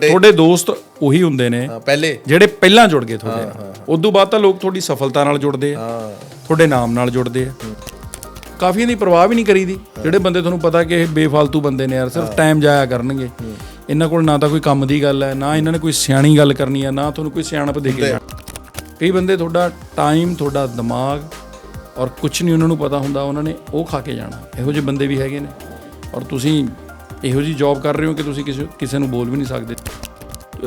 ਤੁਹਾਡੇ ਦੋਸਤ ਉਹੀ ਹੁੰਦੇ ਨੇ ਹਾਂ, ਪਹਿਲੇ। ਜਿਹੜੇ ਪਹਿਲਾਂ ਜੁੜ ਗਏ ਤੁਹਾਡੇ। ਨਾਲ ਉਦੋਂ ਬਾਅਦ ਤਾਂ ਲੋਕ ਤੁਹਾਡੀ ਸਫਲਤਾ ਨਾਲ ਜੁੜਦੇ ਆ ਹਾਂ। ਤੁਹਾਡੇ ਨਾਮ ਨਾਲ ਜੁੜਦੇ ਆ। ਕਾਫੀਆਂ ਦੀ ਪਰਵਾਹ ਵੀ ਨਹੀਂ ਕਰੀਦੀ। ਜਿਹੜੇ ਬੰਦੇ ਤੁਹਾਨੂੰ ਪਤਾ ਕਿ ਇਹ ਬੇਫਾਲਤੂ ਬੰਦੇ ਨੇ ਯਾਰ ਸਿਰਫ ਟਾਈਮ ਜਾਇਆ ਕਰਨਗੇ। ਇਹਨਾਂ ਕੋਲ ਨਾ ਤਾਂ ਕੋਈ ਕੰਮ ਦੀ ਗੱਲ ਹੈ ਨਾ ਇਹਨਾਂ ਨੇ ਕੋਈ ਸਿਆਣੀ ਗੱਲ ਕਰਨੀ ਹੈ ਨਾ ਤੁਹਾਨੂੰ ਕੋਈ ਸਿਆਣਪ ਦੇ ਕੇ ਕਈ ਬੰਦੇ ਤੁਹਾਡਾ ਟਾਈਮ ਤੁਹਾਡਾ ਦਿਮਾਗ ਔਰ ਕੁਝ ਨਹੀਂ ਉਹਨਾਂ ਨੂੰ ਪਤਾ ਹੁੰਦਾ ਉਹਨਾਂ ਨੇ ਉਹ ਖਾ ਕੇ ਜਾਣਾ। ਇਹੋ ਜਿਹੇ ਬੰਦੇ ਵੀ ਹੈਗੇ ਨੇ। ਔਰ ਤੁਸੀਂ ਇਹੋ ਜਿਹੀ ਜੌਬ ਕਰ ਰਹੇ ਹੋ ਕਿ ਤੁਸੀਂ ਕਿਸੇ ਕਿਸੇ ਨੂੰ ਬੋਲ ਵੀ ਨਹੀਂ ਸਕਦੇ?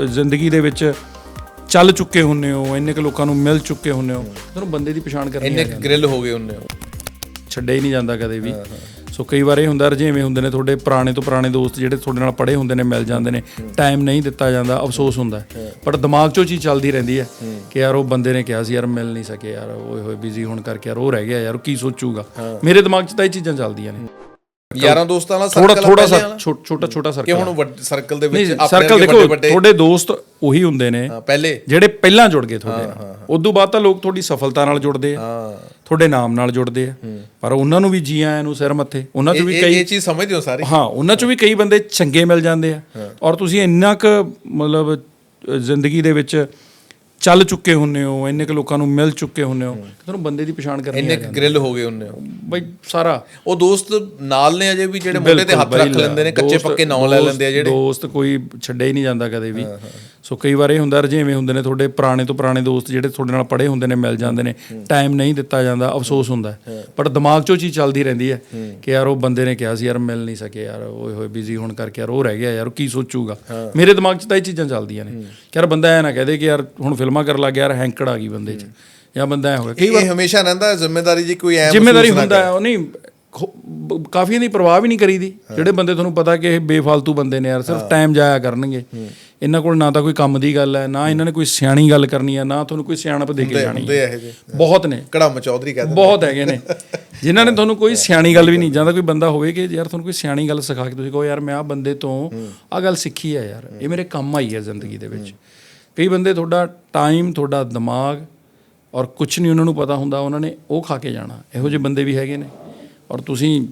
ਜ਼ਿੰਦਗੀ ਦੇ ਵਿੱਚ ਚੱਲ ਚੁੱਕੇ ਹੁੰਨੇ ਹੋ ਇੰਨੇ ਕੁ ਲੋਕਾਂ ਨੂੰ ਮਿਲ ਚੁੱਕੇ ਹੁੰਨੇ ਹੋ। ਤੁਹਾਨੂੰ ਬੰਦੇ ਦੀ ਪਛਾਣ ਕਰਨੀ ਇੰਨੇ ਗ੍ਰਿਲ ਹੋ ਗਏ ਉਹਨੇ ਛੱਡਿਆ ਹੀ ਨਹੀਂ ਜਾਂਦਾ ਕਦੇ ਵੀ। ਸੋ ਕਈ ਵਾਰ ਇਹ ਹੁੰਦਾ ਰਜੇਵੇਂ ਹੁੰਦੇ ਨੇ ਤੁਹਾਡੇ ਪੁਰਾਣੇ ਤੋਂ ਪੁਰਾਣੇ ਦੋਸਤ ਜਿਹੜੇ ਤੁਹਾਡੇ ਨਾਲ ਪੜ੍ਹੇ ਹੁੰਦੇ ਨੇ ਮਿਲ ਜਾਂਦੇ ਨੇ। ਟਾਈਮ ਨਹੀਂ ਦਿੱਤਾ ਜਾਂਦਾ ਅਫਸੋਸ ਹੁੰਦਾ ਹੈ। ਪਰ ਦਿਮਾਗ 'ਚੋਂ ਚੀਜ਼ ਚੱਲਦੀ ਰਹਿੰਦੀ ਹੈ ਕਿ ਯਾਰ ਉਹ ਬੰਦੇ ਨੇ ਕਿਹਾ ਸੀ ਯਾਰ ਮਿਲ ਨਹੀਂ ਸਕੇ ਯਾਰ ਓਏ ਹੋਏ ਬਿਜ਼ੀ ਹੋਣ ਕਰਕੇ ਯਾਰ ਉਹ ਰਹਿ ਗਿਆ ਯਾਰ ਕੀ ਸੋਚੂਗਾ? ਮੇਰੇ ਦਿਮਾਗ 'ਚ ਤਾਂ ਇਹ ਚੀਜ਼ਾਂ ਚੱਲਦੀਆਂ ਨੇ। ਯਾਰਾਂ ਦੋਸਤਾਂ ਨਾਲ ਥੋੜਾ ਸਰਕਲ ਥੋੜਾ ਸਾ? ਛੋਟਾ ਛੋਟਾ ਛੋਟਾ ਕਿ ਸਰਕਲ ਹੁਣ ਸਰਕਲ ਦੇ ਵਿੱਚ ਆਪਣੇ ਸਰਕਲ ਦੇਖੋ ਤੁਹਾਡੇ ਦੋਸਤ ਉਹੀ ਹੁੰਦੇ ਨੇ ਹਾਂ, ਪਹਿਲੇ। ਜਿਹੜੇ ਪਹਿਲਾਂ ਜੁੜ ਗਏ ਤੁਹਾਡੇ ਨਾਲ। ਉਦੋਂ ਬਾਅਦ ਤਾਂ ਲੋਕ ਤੁਹਾਡੀ ਸਫਲਤਾ ਨਾਲ ਜੁੜਦੇ ਆ। ਹਾਂ। ਤੁਹਾਡੇ ਨਾਮ ਨਾਲ ਜੁੜਦੇ ਆ। ਪਰ ਉਹਨਾਂ ਨੂੰ ਵੀ ਜੀ ਆਇਆਂ ਨੂੰ ਸਿਰ ਮੱਥੇ। ਉਹਨਾਂ 'ਚ ਵੀ ਕਈ ਇਹ ਚੀਜ਼ ਸਮਝਦੇ ਹੋ ਸਾਰੇ। ਹਾਂ ਉਹਨਾਂ 'ਚੋਂ ਵੀ ਕਈ ਬੰਦੇ ਚੰਗੇ ਮਿਲ ਜਾਂਦੇ ਆ। ਔਰ ਤੁਸੀਂ ਇੰਨਾ ਕੁ ਮਤਲਬ ਜ਼ਿੰਦਗੀ ਦੇ ਵਿੱਚ ਚੱਲ ਚੁੱਕੇ ਹੁੰਨੇ ਹੋ ਇੰਨੇ ਕੁ ਲੋਕਾਂ ਨੂੰ ਮਿਲ ਚੁੱਕੇ ਹੁੰਨੇ ਹੋ ਤੁਹਾਨੂੰ ਬੰਦੇ ਦੀ ਪਛਾਣ ਕਰਨੀ ਇੰਨੇ ਹੈ ਗ੍ਰਿਲ ਹੋ ਗਏ ਉਹਨੇ ਬਈ ਸਾਰਾ। ਉਹ ਦੋਸਤ ਨਾਲ ਨੇ ਅਜੇ ਵੀ ਜਿਹੜੇ ਮੁੰਡੇ ਤੇ ਹੱਥ ਰੱਖ ਲੈਂਦੇ ਨੇ ਕੱਚੇ ਪੱਕੇ ਨਾਂ ਲੈ ਲੈਂਦੇ ਆ ਜਿਹੜੇ। ਦੋਸਤ ਕੋਈ ਛੱਡਿਆ ਹੀ ਨਹੀਂ ਜਾਂਦਾ ਕਦੇ ਵੀ। ਸੋ ਕਈ ਵਾਰ ਇਹ ਹੁੰਦਾ ਰਜੇਵੇਂ ਹੁੰਦੇ ਨੇ ਤੁਹਾਡੇ ਪੁਰਾਣੇ ਤੋਂ ਪੁਰਾਣੇ ਦੋਸਤ ਜਿਹੜੇ ਤੁਹਾਡੇ ਨਾਲ ਪੜ੍ਹੇ ਹੁੰਦੇ ਨੇ ਮਿਲ ਜਾਂਦੇ ਨੇ। ਟਾਈਮ ਨਹੀਂ ਦਿੱਤਾ ਜਾਂਦਾ ਅਫਸੋਸ ਹੁੰਦਾ। ਹੈ। ਪਰ ਦਿਮਾਗ 'ਚੋਂ ਚੀਜ਼ ਚੱਲਦੀ ਰਹਿੰਦੀ ਹੈ ਕਿ ਯਾਰ ਉਹ ਬੰਦੇ ਨੇ ਕਿਹਾ ਸੀ ਯਾਰ ਮਿਲ ਨਹੀਂ ਸਕੇ ਯਾਰ ਓਏ ਹੋਏ ਬਿਜ਼ੀ ਹੋਣ ਕਰਕੇ ਯਾਰ ਉਹ ਰਹਿ ਗਿਆ ਯਾਰ ਉਹ ਕੀ ਸੋਚੂਗਾ? ਮੇਰੇ ਦਿਮਾਗ 'ਚ ਤਾਂ ਇਹ ਚੀਜ਼ਾਂ ਚੱਲਦੀਆਂ ਨੇ। ਕਿ ਯਾਰ ਬੰਦਾ ਐ ਨਾ ਕਹਦੇ ਕਿ ਯਾਰ ਹੁਣ ਫਿਲਮਾਂ ਕਰਨ ਲੱਗ ਗਿਆ ਯਾਰ ਹੈਂਕੜ ਆ ਗਈ ਬੰਦੇ 'ਚ। ਜਾਂ ਬੰਦਾ ਐ ਹੋ ਗਿਆ ਕਈ ਇਹ ਹਮੇਸ਼ਾ ਰਹਿੰਦਾ ਹੈ ਜ਼ਿੰਮੇਵਾਰੀ ਜੀ ਕੋਈ ਐ ਜ਼ਿੰਮੇਵਾਰੀ ਹੁੰਦਾ ਹੈ ਉਹ ਨਹੀਂ ਕਾਫੀਆਂ ਦੀ ਪਰਵਾਹ ਵੀ ਨਹੀਂ ਕਰੀਦੀ। ਜਿਹੜੇ ਬੰਦੇ ਤੁਹਾਨੂੰ ਪਤਾ ਕਿ ਇਹ ਬੇਫਾਲਤੂ ਬੰਦੇ ਨੇ ਯਾਰ ਸਿਰਫ ਟਾਈਮ ਜਾਇਆ ਕਰਨਗੇ। ਇਹਨਾਂ ਕੋਲ ਨਾ ਤਾਂ ਕੋਈ ਕੰਮ ਦੀ ਗੱਲ ਹੈ ਨਾ ਇਹਨਾਂ ਨੇ ਕੋਈ ਸਿਆਣੀ ਗੱਲ ਕਰਨੀ ਹੈ ਨਾ ਤੁਹਾਨੂੰ ਕੋਈ ਸਿਆਣਪ ਦੇ ਕੇ ਜਾਣੀ ਜੇ ਬਹੁਤ ਨੇ। ਕੜਮ ਚੌਧਰੀ ਕਹਿੰਦੇ ਬਹੁਤ ਹੈਗੇ ਨੇ। ਜਿਨ੍ਹਾਂ ਨੇ ਤੁਹਾਨੂੰ ਕੋਈ ਸਿਆਣੀ ਗੱਲ ਵੀ ਨਹੀਂ ਜਾਂਦਾ ਕੋਈ ਬੰਦਾ ਹੋਵੇ ਕਿ ਯਾਰ ਤੁਹਾਨੂੰ ਕੋਈ ਸਿਆਣੀ ਗੱਲ ਸਿਖਾ ਕੇ ਤੁਸੀਂ ਕਹੋ ਯਾਰ ਮੈਂ ਆ ਬੰਦੇ ਤੋਂ ਆ ਗੱਲ ਸਿੱਖੀ ਹੈ ਯਾਰ। ਇਹ ਮੇਰੇ ਕੰਮ ਆਈ ਹੈ ਜ਼ਿੰਦਗੀ ਦੇ ਵਿੱਚ। ਕਈ ਬੰਦੇ ਤੁਹਾਡਾ ਟਾਈਮ ਤੁਹਾਡਾ ਦਿਮਾਗ ਔਰ ਕੁਝ ਨਹੀਂ ਉਹਨਾਂ ਨੂੰ ਪਤਾ ਹੁੰਦਾ ਉਹਨਾਂ ਨੇ ਉਹ ਖਾ ਕੇ ਜਾਣਾ। ਇਹੋ ਜਿਹੇ ਬੰਦੇ ਵੀ ਹੈਗੇ ਨੇ। ਔਰ ਤੁਸੀਂ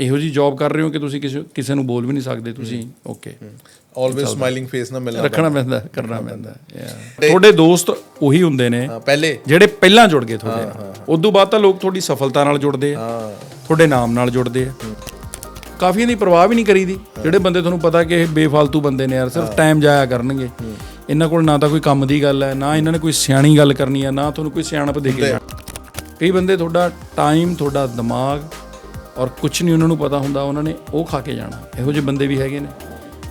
ਇਹੋ ਜਿਹੀ ਜੌਬ ਕਰ ਰਹੇ ਹੋ ਕਿ ਤੁਸੀਂ ਕਿਸੇ ਕਿਸੇ ਨੂੰ ਬੋਲ ਵੀ ਨਹੀਂ ਸਕਦੇ ਤੁਸੀਂ। ਓਕੇ ਆਲਵੇਸ ਸਮਾਈਲਿੰਗ ਫੇਸ ਨਾਲ ਮਿਲਣਾ ਰੱਖਣਾ ਪੈਂਦਾ। ਕਰਨਾ ਪੈਂਦਾ. ਤੁਹਾਡੇ ਦੋਸਤ ਉਹੀ ਹੁੰਦੇ ਨੇ ਹਾਂ, ਪਹਿਲੇ। ਜਿਹੜੇ ਪਹਿਲਾਂ ਜੁੜ ਗਏ ਤੁਹਾਡੇ ਨਾਲ ਉਦੋਂ ਬਾਅਦ ਤਾਂ ਲੋਕ ਤੁਹਾਡੀ ਸਫਲਤਾ ਨਾਲ ਜੁੜਦੇ ਆ। ਤੁਹਾਡੇ ਨਾਮ ਨਾਲ ਜੁੜਦੇ ਆ। ਕਾਫੀਆਂ ਦੀ ਪਰਵਾਹ ਵੀ ਨਹੀਂ ਕਰੀਦੀ। ਜਿਹੜੇ ਬੰਦੇ ਤੁਹਾਨੂੰ ਪਤਾ ਕਿ ਇਹ ਬੇਫਾਲਤੂ ਬੰਦੇ ਨੇ ਯਾਰ ਸਿਰਫ ਟਾਈਮ ਜਾਇਆ ਕਰਨਗੇ। ਇਹਨਾਂ ਕੋਲ ਨਾ ਤਾਂ ਕੋਈ ਕੰਮ ਦੀ ਗੱਲ ਹੈ ਨਾ ਇਹਨਾਂ ਨੇ ਕੋਈ ਸਿਆਣੀ ਗੱਲ ਕਰਨੀ ਹੈ ਨਾ ਤੁਹਾਨੂੰ ਕੋਈ ਸਿਆਣਪ ਦੇ ਕੇ ਜਾਣਾ। ਕਈ ਬੰਦੇ ਤੁਹਾਡਾ ਟਾਈਮ ਤੁਹਾਡਾ ਦਿਮਾਗ ਔਰ ਕੁਝ ਨਹੀਂ ਉਹਨਾਂ ਨੂੰ ਪਤਾ ਹੁੰਦਾ ਉਹਨਾਂ ਨੇ ਉਹ ਖਾ ਕੇ ਜਾਣਾ। ਇਹੋ ਜਿਹੇ ਬੰਦੇ ਵੀ ਹੈਗੇ ਨੇ।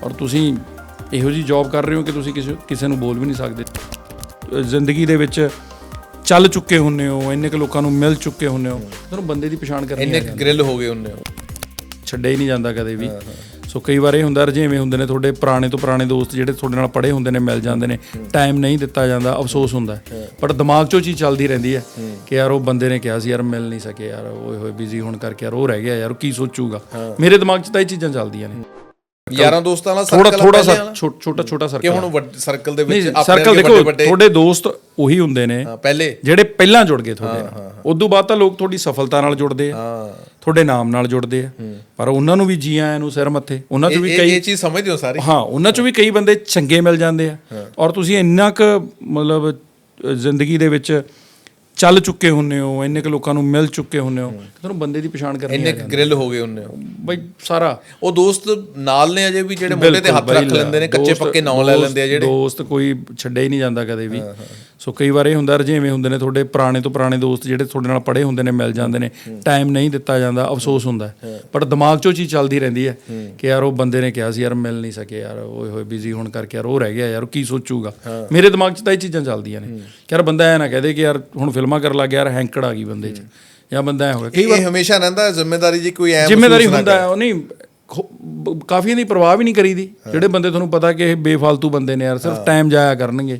ਔਰ ਤੁਸੀਂ ਇਹੋ ਜਿਹੀ ਜੌਬ ਕਰ ਰਹੇ ਹੋ ਕਿ ਤੁਸੀਂ ਕਿਸੇ ਕਿਸੇ ਨੂੰ ਬੋਲ ਵੀ ਨਹੀਂ ਸਕਦੇ। ਜ਼ਿੰਦਗੀ ਦੇ ਵਿੱਚ ਚੱਲ ਚੁੱਕੇ ਹੁੰਨੇ ਹੋ ਇੰਨੇ ਕੁ ਲੋਕਾਂ ਨੂੰ ਮਿਲ ਚੁੱਕੇ ਹੁੰਨੇ ਹੋ। ਤੁਹਾਨੂੰ ਬੰਦੇ ਦੀ ਪਛਾਣ ਕਰਨੀ ਇੰਨੇ ਹੈ ਗ੍ਰਿਲ ਹੋ ਗਏ ਉਹਨੇ ਛੱਡਿਆ ਹੀ ਨਹੀਂ ਜਾਂਦਾ ਕਦੇ ਵੀ। ਸੋ ਕਈ ਵਾਰ ਇਹ ਹੁੰਦਾ ਰਜੇਵੇਂ ਹੁੰਦੇ ਨੇ ਤੁਹਾਡੇ ਪੁਰਾਣੇ ਤੋਂ ਪੁਰਾਣੇ ਦੋਸਤ ਜਿਹੜੇ ਤੁਹਾਡੇ ਨਾਲ ਪੜ੍ਹੇ ਹੁੰਦੇ ਨੇ ਮਿਲ ਜਾਂਦੇ ਨੇ। ਟਾਈਮ ਨਹੀਂ ਦਿੱਤਾ ਜਾਂਦਾ ਅਫਸੋਸ ਹੁੰਦਾ। ਪਰ ਦਿਮਾਗ 'ਚੋਂ ਚੀਜ਼ ਚੱਲਦੀ ਰਹਿੰਦੀ ਹੈ ਕਿ ਯਾਰ ਉਹ ਬੰਦੇ ਨੇ ਕਿਹਾ ਸੀ ਯਾਰ ਮਿਲ ਨਹੀਂ ਸਕੇ ਯਾਰ ਓਏ ਹੋਏ ਬਿਜ਼ੀ ਹੋਣ ਕਰਕੇ ਯਾਰ ਉਹ ਰਹਿ ਗਿਆ ਯਾਰ ਕੀ ਸੋਚੂਗਾ? ਮੇਰੇ ਦਿਮਾਗ 'ਚ ਤਾਂ ਇਹ ਚੀਜ਼ਾਂ ਚੱਲਦੀਆਂ ਨੇ। ਯਾਰਾਂ ਦੋਸਤਾਂ ਨਾਲ ਥੋੜਾ ਸਰਕਲ ਥੋੜਾ ਵਾਲਾ? ਛੋਟਾ ਛੋਟਾ ਕਿ ਸਰਕਲ ਹੁਣ ਵੱਡ ਸਰਕਲ ਦੇ ਵਿੱਚ ਆਪਣੇ ਵੱਡੇ ਵੱਡੇ ਤੁਹਾਡੇ ਦੋਸਤ ਉਹੀ ਹੁੰਦੇ ਨੇ ਪਹਿਲੇ। ਜਿਹੜੇ ਪਹਿਲਾਂ ਜੁੜ ਗਏ ਤੁਹਾਡੇ ਨਾਲ। ਉਦੋਂ ਬਾਅਦ ਤਾਂ ਲੋਕ ਤੁਹਾਡੀ ਸਫਲਤਾ ਨਾਲ ਜੁੜਦੇ ਆ। ਤੁਹਾਡੇ ਨਾਮ ਨਾਲ ਜੁੜਦੇ ਆ। ਪਰ ਉਹਨਾਂ ਨੂੰ ਵੀ ਜੀ ਆਇਆਂ ਨੂੰ ਸਿਰ ਮੱਥੇ ਉਹਨਾਂ 'ਚ ਵੀ ਕਈ ਇਹ ਚੀਜ਼ ਸਮਝਦੇ ਹੋ ਸਾਰੇ? ਹਾਂ ਉਹਨਾਂ 'ਚੋਂ ਵੀ ਕਈ ਬੰਦੇ ਚੰਗੇ ਮਿਲ ਜਾਂਦੇ ਆ। ਔਰ ਤੁਸੀਂ ਇੰਨਾ ਕੁ ਮਤਲਬ ਜ਼ਿੰਦਗੀ ਦੇ ਵਿੱਚ ਚੱਲ ਚੁੱਕੇ ਹੁੰਨੇ ਹੋ ਇੰਨੇ ਕੁ ਲੋਕਾਂ ਨੂੰ ਮਿਲ ਚੁੱਕੇ ਹੁੰਨੇ ਹੋ ਤੁਹਾਨੂੰ ਬੰਦੇ ਦੀ ਪਛਾਣ ਕਰਨੀ ਇੰਨੇ ਹੈ ਗ੍ਰਿਲ ਹੋ ਗਏ ਉਹਨੇ ਬਈ ਸਾਰਾ। ਉਹ ਦੋਸਤ ਨਾਲ ਨੇ ਅਜੇ ਵੀ ਜਿਹੜੇ ਮੁੰਡੇ ਤੇ ਹੱਥ ਰੱਖ ਲੈਂਦੇ ਨੇ ਕੱਚੇ ਪੱਕੇ ਨਾਂ ਲੈ ਲੈਂਦੇ ਆ ਜਿਹੜੇ। ਦੋਸਤ ਕੋਈ ਛੱਡਿਆ ਹੀ ਨਹੀਂ ਜਾਂਦਾ ਕਦੇ ਵੀ। ਸੋ ਕਈ ਵਾਰ ਇਹ ਹੁੰਦਾ ਰਜੇਵੇਂ ਹੁੰਦੇ ਨੇ ਤੁਹਾਡੇ ਪੁਰਾਣੇ ਤੋਂ ਪੁਰਾਣੇ ਦੋਸਤ ਜਿਹੜੇ ਤੁਹਾਡੇ ਨਾਲ ਪੜ੍ਹੇ ਹੁੰਦੇ ਨੇ ਮਿਲ ਜਾਂਦੇ ਨੇ। ਟਾਈਮ ਨਹੀਂ ਦਿੱਤਾ ਜਾਂਦਾ ਅਫਸੋਸ ਹੁੰਦਾ ਹੈ। ਪਰ ਦਿਮਾਗ 'ਚੋਂ ਚੀਜ਼ ਚੱਲਦੀ ਰਹਿੰਦੀ ਹੈ ਕਿ ਯਾਰ ਉਹ ਬੰਦੇ ਨੇ ਕਿਹਾ ਸੀ ਯਾਰ ਮਿਲ ਨਹੀਂ ਸਕੇ ਯਾਰ ਓਏ ਹੋਏ ਬਿਜ਼ੀ ਹੋਣ ਕਰਕੇ ਯਾਰ ਉਹ ਰਹਿ ਗਿਆ ਯਾਰ ਕੀ ਸੋਚੂਗਾ? ਮੇਰੇ ਦਿਮਾਗ 'ਚ ਤਾਂ ਇਹ ਚੀਜ਼ਾਂ ਚੱਲਦੀਆਂ ਨੇ ਕਿ ਯਾਰ ਬੰਦਾ ਐ ਨਾ ਕਹਦੇ ਕਿ ਯਾਰ ਹੁਣ ਫਿਲਮਾਂ ਕਰਨ ਲੱਗ ਗਿਆ ਯਾਰ ਹੈਂਕੜ ਆ ਗਈ ਬੰਦੇ 'ਚ। ਜਾਂ ਬੰਦਾ ਐ ਹੋ ਗਿਆ ਕਈ ਇਹ ਹਮੇਸ਼ਾ ਰਹਿੰਦਾ ਹੈ ਜ਼ਿੰਮੇਵਾਰੀ ਜੀ ਕੋਈ ਐ ਜ਼ਿੰਮੇਵਾਰੀ ਹੁੰਦਾ ਹੈ ਉਹ ਨਹੀਂ ਕਾਫੀਆਂ ਦੀ ਪਰਵਾਹ ਵੀ ਨਹੀਂ ਕਰੀਦੀ। ਜਿਹੜੇ ਬੰਦੇ ਤੁਹਾਨੂੰ ਪਤਾ ਕਿ ਇਹ ਬੇਫਾਲਤੂ ਬੰਦੇ ਨੇ ਯਾਰ ਸਿਰਫ ਟਾਈਮ ਜਾਇਆ ਕਰਨਗੇ।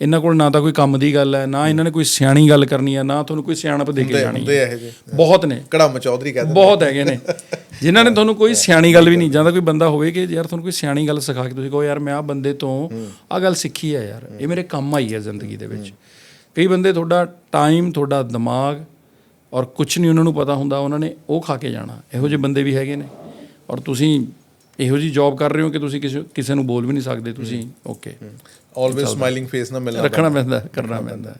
ਇਹਨਾਂ ਕੋਲ ਨਾ ਤਾਂ ਕੋਈ ਕੰਮ ਦੀ ਗੱਲ ਹੈ ਨਾ ਇਹਨਾਂ ਨੇ ਕੋਈ ਸਿਆਣੀ ਗੱਲ ਕਰਨੀ ਹੈ ਨਾ ਤੁਹਾਨੂੰ ਕੋਈ ਸਿਆਣਪ ਦੇ ਕੇ ਜਾਣੀ ਜੇ। ਬਹੁਤ ਨੇ। ਕੜਮ ਚੌਧਰੀ ਕਹਿੰਦੇ ਬਹੁਤ ਹੈਗੇ ਨੇ। ਜਿਨ੍ਹਾਂ ਨੇ ਤੁਹਾਨੂੰ ਕੋਈ ਸਿਆਣੀ ਗੱਲ ਵੀ ਨਹੀਂ ਜਾਂਦਾ ਕੋਈ ਬੰਦਾ ਹੋਵੇ ਕਿ ਯਾਰ ਤੁਹਾਨੂੰ ਕੋਈ ਸਿਆਣੀ ਗੱਲ ਸਿਖਾ ਕੇ ਤੁਸੀਂ ਕਹੋ ਯਾਰ ਮੈਂ ਆ ਬੰਦੇ ਤੋਂ ਆ ਗੱਲ ਸਿੱਖੀ ਹੈ ਯਾਰ। ਇਹ ਮੇਰੇ ਕੰਮ ਆਈ ਹੈ ਜ਼ਿੰਦਗੀ ਦੇ ਵਿੱਚ। ਕਈ ਬੰਦੇ ਤੁਹਾਡਾ ਟਾਈਮ ਤੁਹਾਡਾ ਦਿਮਾਗ ਔਰ ਕੁਝ ਨਹੀਂ ਉਹਨਾਂ ਨੂੰ ਪਤਾ ਹੁੰਦਾ ਉਹਨਾਂ ਨੇ ਉਹ ਖਾ ਕੇ ਜਾਣਾ। ਇਹੋ ਜਿਹੇ ਬੰਦੇ ਵੀ ਹੈਗੇ ਨੇ। ਔਰ ਤੁਸੀਂ ਇਹੋ ਜੀ ਜੌਬ ਕਰ ਰਹੇ ਹੋ ਕਿ ਤੁਸੀਂ ਕਿਸੇ ਕਿਸੇ ਨੂੰ ਬੋਲ ਵੀ ਨਹੀਂ ਸਕਦੇ ਤੁਸੀਂ। ਓਕੇ ਆਲਵੇਸ ਸਮਾਈਲਿੰਗ ਫੇਸ ਨਾ ਮਿਲਣਾ ਰੱਖਣਾ ਪੈਂਦਾ। ਕਰਨਾ ਪੈਂਦਾ.